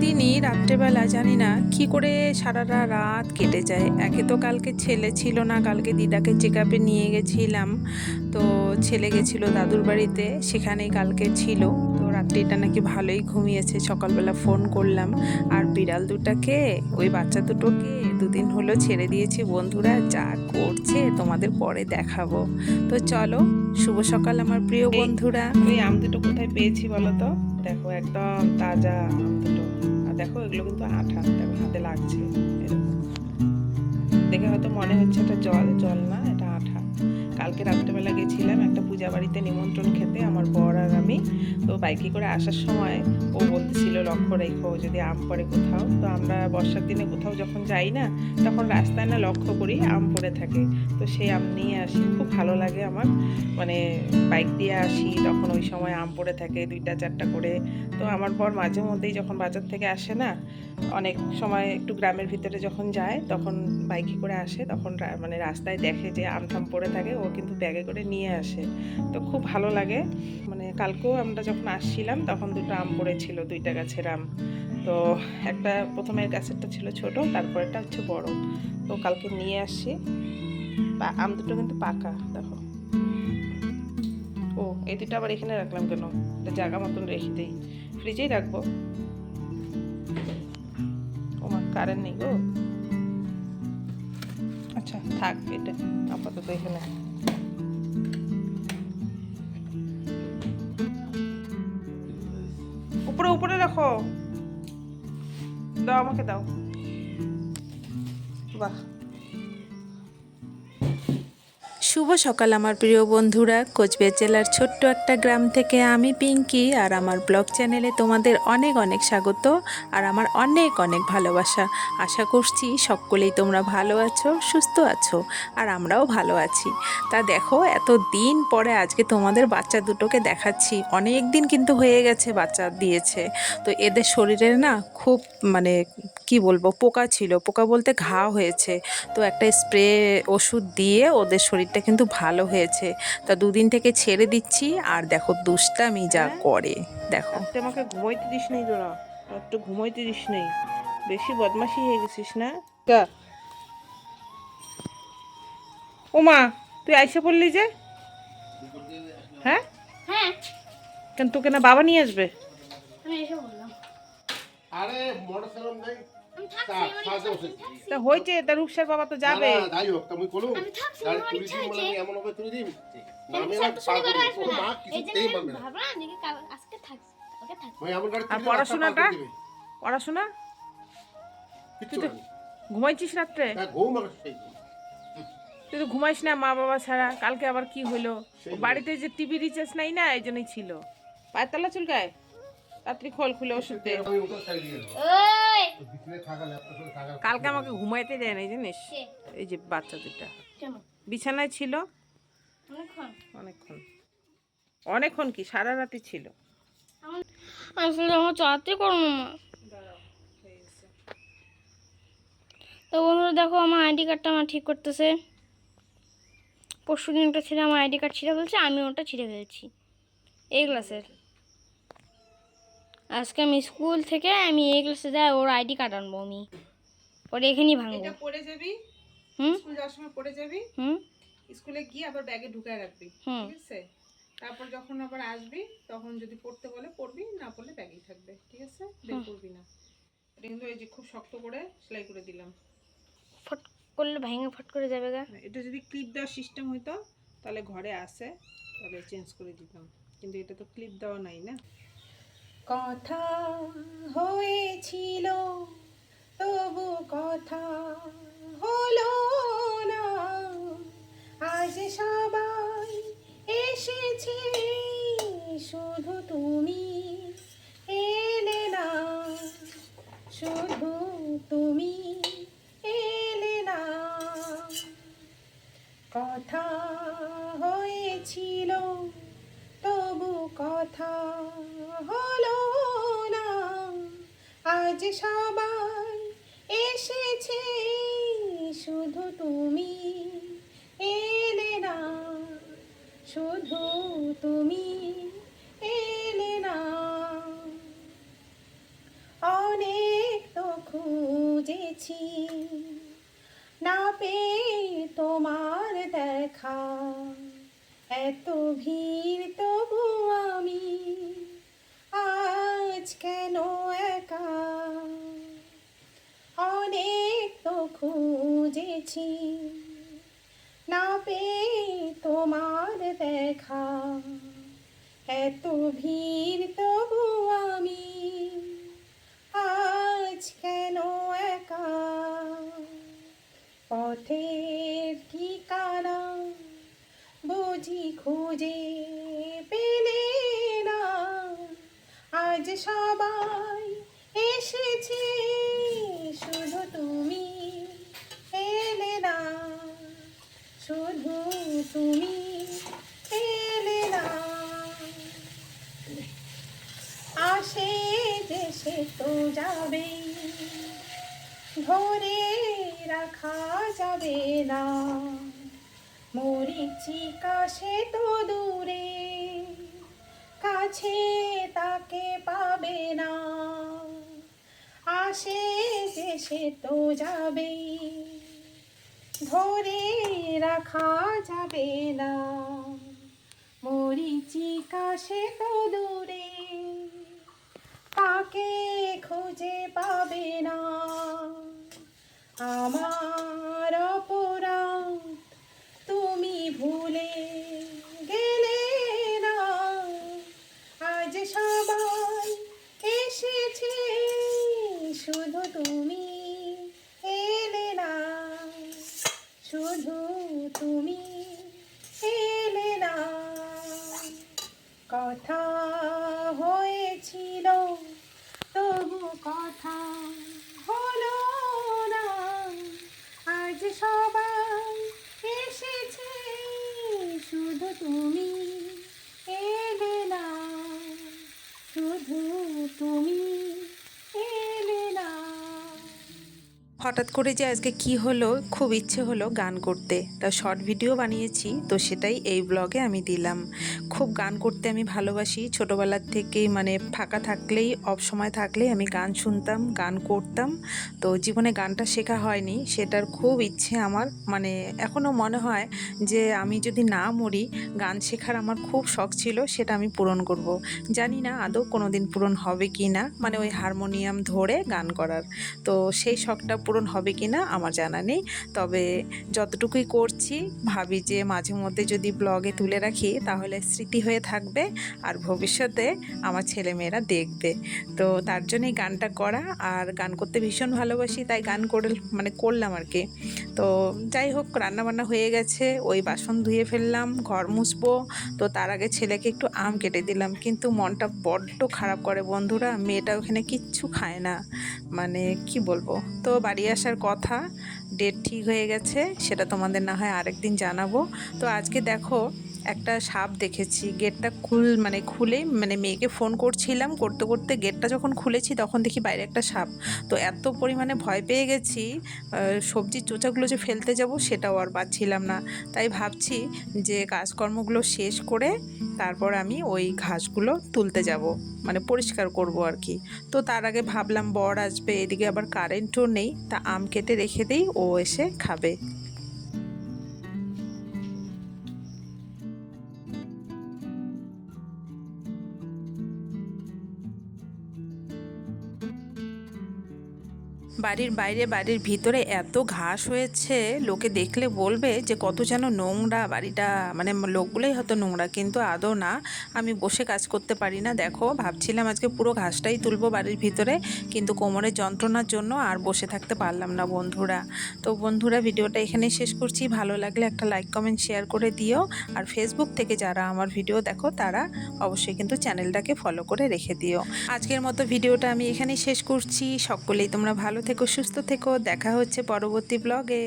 প্রতিদিনই রাত্রেবেলা জানি না কি করে সারাটা রাত কেটে যায়। একে তো কালকে ছেলে ছিল না কালকে দিদাকে চেক আপে নিয়ে গেছিলাম। তো ছেলে গেছিল দাদুর বাড়িতে সেখানেই কালকে ছিল। তো রাত্রিটা নাকি ভালোই ঘুমিয়েছে সকালবেলা ফোন করলাম। আর বিড়াল দুটাকে ওই বাচ্চা দুটোকে দুদিন হলো ছেড়ে দিয়েছি। বন্ধুরা যা করছে তোমাদের পরে দেখাবো। তো চলো শুভ সকাল আমার প্রিয় বন্ধুরা। এই আম দুটো কোথায় পেয়েছি বলো তো? দেখো একদম তাজা আম দুটো দেখো, এগুলো কিন্তু আঠা, দেখো, হাতে লাগছে, এরকম। দেখে হয়তো মনে হচ্ছে এটা জল জল না কালকে রাত্রেবেলা গেছিলাম একটা পূজা বাড়িতে নিমন্ত্রণ খেতে আমার বর আর আমি। তো বাইকে করে আসার সময় ও বলতেছিল, লক্ষ্য রেখো, যদি আম পড়ে কোথাও। তো আমরা বর্ষার দিনে কোথাও যখন যাই না, তখন রাস্তায় না লক্ষ্য করি আম পড়ে থাকে। তো সেই আম নিয়ে আসি, খুব ভালো লাগে আমার। মানে বাইক দিয়ে আসি, তখন ওই সময় আম পড়ে থাকে দুইটা, চারটা করে। তো আমার বর মাঝে মধ্যেই যখন বাজার থেকে আসে না, অনেক সময় একটু গ্রামের ভিতরে যখন যায়, তখন বাইকে করে আসে, তখন মানে রাস্তায় দেখে যে আম থাম পড়ে থাকে ও কিন্তু ব্যাগে করে নিয়ে আসে। তো খুব ভালো লাগে। মানে কালকেও আমরা যখন আসছিলাম, তখন দুটো আম পড়েছিল দুইটা গাছের আম। তো একটা প্রথমের গাছেরটা ছিল ছোট, তারপরেরটা হচ্ছে বড়। তো কালকে নিয়ে আসছি আম দুটো কিন্তু পাকা, দেখো। ও, এই দুটো আবার এখানে রাখলাম কেন? এটা জায়গা মতন রেখে দিই। ফ্রিজেই রাখব। ও কারেন্ট নেই গো। আচ্ছা থাক, এটা আপাতত এখানে। উপরে উপরে রাখো দাও আমাকে দাও বাহ শুভ সকাল আমার প্রিয় বন্ধুরা। কোচবিহার জেলার ছোট্ট একটা গ্রাম থেকে আমি পিঙ্কি আর আমার ব্লগ চ্যানেলে তোমাদের অনেক অনেক স্বাগত আর আমার অনেক অনেক ভালোবাসা। আশা করছি সকলেই তোমরা ভালো আছো, সুস্থ আছো আর আমরাও ভালো আছি। তা দেখো এত দিন পরে আজকে তোমাদের বাচ্চা দুটোকে দেখাচ্ছি। অনেক দিন কিন্তু হয়ে গেছে বাচ্চা দিয়েছে। তো এদের শরীরে না খুব মানে কি বলব পোকা ছিল। পোকা বলতে ঘা হয়েছে। তো একটা স্প্রে ওষুধ দিয়ে ওদের শরীরটা কিন্তু ভালো হয়েছে। তা দুদিন থেকে ছেড়ে দিচ্ছি আর দেখো দুষ্টামি যা করে দেখো। আমাকে ঘুমাইতে দিস নেই তোরা একটু ঘুমাইতে দিস নেই। বেশি বদমাশি হয়ে গেছিস না? কা ও মা তুই আইসা পড়লি যে? হ্যাঁ? হ্যাঁ। কেন তোকে না বাবা নিয়ে আসবে? আমি এসে বললাম আরে নাই থাক, থাক। তা হয়েছে রূপসার বাবা তো যাবে। যাই হোক তা মুই দিম বলে আমি এমন হবে দিম আমি না পাগল মা কিছুতেই মানবে না। ভাবলাম নাকি আজকে থাকছি ওকে থাকছি ভাই আমার গাড়ি আর পড়াশোনাটা? পড়াশোনা? তো- ঘুমাইছিস রাত্রে? হ্যাঁ, ঘুম সেই তুই তো ঘুমাইস না মা বাবা ছাড়া। কালকে আবার কি হলো বাড়িতে যে টিভি রিচার্জ নাই না এই জন্যই ছিল। পায়ের তলা চুলকায়? রাত্রি খোল খুলে ওষুধ। দে কালকে আমাকে ঘুমাইতে দেয় না জানিস? এই যে বাচ্চা দুটা কেন? বিছানায় ছিল? অনেকক্ষণ। অনেকক্ষণ। অনেকক্ষণ কি? সারা রাতি ছিল। আসলে আমার চাতে করব মা তো বন্ধুরা দেখো আমার আইডি কার্ডটা আমার ঠিক করতেছে। পরশু দিন একটা ছেলে আমার আইডি কার্ড ছিঁড়ে ফেলছে আমি ওটা ছিঁড়ে ফেলছি। এই ক্লাসের। আজকে আমি স্কুল থেকে আমি এই ক্লাসে যাই ওর আইডি কার্ড আনব আমি। পরে এখানেই ভাঙবো। পড়ে যাবি? হুম? স্কুল যাওয়ার সময় পড়ে যাবি? হুম? স্কুলে গিয়ে আবার ব্যাগে ঢুকায় রাখবি ঠিক আছে? তারপর যখন আবার আসবি তখন যদি পড়তে বলে পড়বি না পড়লে ব্যাগেই থাকবে ঠিক আছে? বের করবি না। এটা কিন্তু এই যে খুব শক্ত করে সেলাই করে দিলাম। ফট করলে ভেঙে ফট করে যাবে গা। এটা যদি ক্লিপ দেওয়ার সিস্টেম হইতো তাহলে ঘরে আসে তাহলে চেঞ্জ করে দিতাম। কিন্তু এটা তো ক্লিপ দেওয়া নাই না। কথা হয়েছিল তবু কথা হলো না। আজ সবাই এসেছে। আজ সবাই এসেছে, শুধু তুমি এলে না, শুধু তুমি এলে না। অনেক তো খুঁজেছি, না পেয়ে তোমার দেখা। এত ভিড় তবু আমি আজ কেন একা? তো খুঁজেছি। না পেয়ে তোমার দেখা। এত ভিড় তবু আমি আজ কেন একা? পথের ঠিকানা বুঝি খুঁজে পেলে না। আজ সবাই এসেছে আসে দেশে তো যাবে ধরে রাখা যাবে না। মরিচিকা সে তো দূরে, কাছে তাকে পাবে না। আসে সে তো যাবে ধরে রাখা যাবে না। মরিচিকা সে তো দূরে তাকে খুঁজে পাবে না। আমার হঠাৎ করে যে আজকে কি হলো, খুব ইচ্ছে হলো গান করতে। তা শর্ট ভিডিও বানিয়েছি, তো সেটাই এই ব্লগে আমি দিলাম। খুব গান করতে আমি ভালোবাসি। ছোটোবেলার থেকেই মানে ফাঁকা থাকলেই, অফ সময় থাকলেই আমি গান শুনতাম, গান করতাম। তো জীবনে গানটা শেখা হয়নি, সেটার খুব ইচ্ছে আমার। মানে এখনও মনে হয় যে আমি যদি না মরি, গান শেখার আমার খুব শখ ছিল, সেটা আমি পূরণ করব। জানি না আদৌ কোনো দিন পূরণ হবে কি না মানে ওই হারমোনিয়াম ধরে গান করার। তো সেই শখটা পূরণ হবে কি না আমার জানা নেই। তবে যতটুকুই করছি, ভাবি যে মাঝে মধ্যে যদি ব্লগে তুলে রাখি, তাহলে স্মৃতি হয়ে থাকবে আর ভবিষ্যতে আমার ছেলেমেয়েরা দেখবে। তো তার জন্যই গানটা করা আর গান করতে ভীষণ ভালোবাসি, তাই গান করে মানে করলাম আর কি। তো যাই হোক, রান্নাবান্না হয়ে গেছে, ওই বাসন ধুয়ে ফেললাম, ঘর মুছবো। তো তার আগে ছেলেকে একটু আম কেটে দিলাম, কিন্তু মনটা বড্ড খারাপ করে বন্ধুরা, মেয়েটা ওখানে কিচ্ছু খায় না। মানে কি বলব? তো বাড়ি আসার কথা ডেট ঠিক হয়ে গেছে, সেটা তোমাদের না হয় আরেকদিন জানাব। তো আজকে দেখো একটা সাপ দেখেছি, গেটটা খুল মানে খুলে মানে মেয়েকে ফোন করছিলাম, করতে করতে গেটটা যখন খুলেছি তখন দেখি বাইরে একটা সাপ। তো এত পরিমাণে ভয় পেয়ে গেছি সবজির চোচাগুলো যে ফেলতে যাব সেটাও আর পাচ্ছিলাম না। তাই ভাবছি যে কাজকর্মগুলো শেষ করে তারপর আমি ওই ঘাসগুলো তুলতে যাব মানে পরিষ্কার করব আর কি। তো তার আগে ভাবলাম বর আসবে, এদিকে আবার কারেন্টও নেই, তা আম কেটে রেখে দিই, ও এসে খাবে। বাড়ির বাইরে, বাড়ির ভিতরে এত ঘাস হয়েছে, লোকে দেখলে বলবে যে কত যেন নোংরা বাড়িটা। মানে লোকগুলোই হয়তো নোংরা, কিন্তু আদৌ না। আমি বসে কাজ করতে পারি না। দেখো, ভাবছিলাম আজকে পুরো ঘাসটাই তুলবো বাড়ির ভিতরে, কিন্তু কোমরের যন্ত্রণার জন্য আর বসে থাকতে পারলাম না বন্ধুরা। তো বন্ধুরা, ভিডিওটা এখানেই শেষ করছি। ভালো লাগলে একটা লাইক, কমেন্ট, শেয়ার করে দিও। আর ফেসবুক থেকে যারা আমার ভিডিও দেখো, তারা অবশ্যই কিন্তু চ্যানেলটাকে ফলো করে রেখে দিও। আজকের মতো ভিডিওটা আমি এখানেই শেষ করছি। সকলেই তোমরা ভালো থেকো সুস্থ থেকো। দেখা হচ্ছে পরবর্তী ব্লগে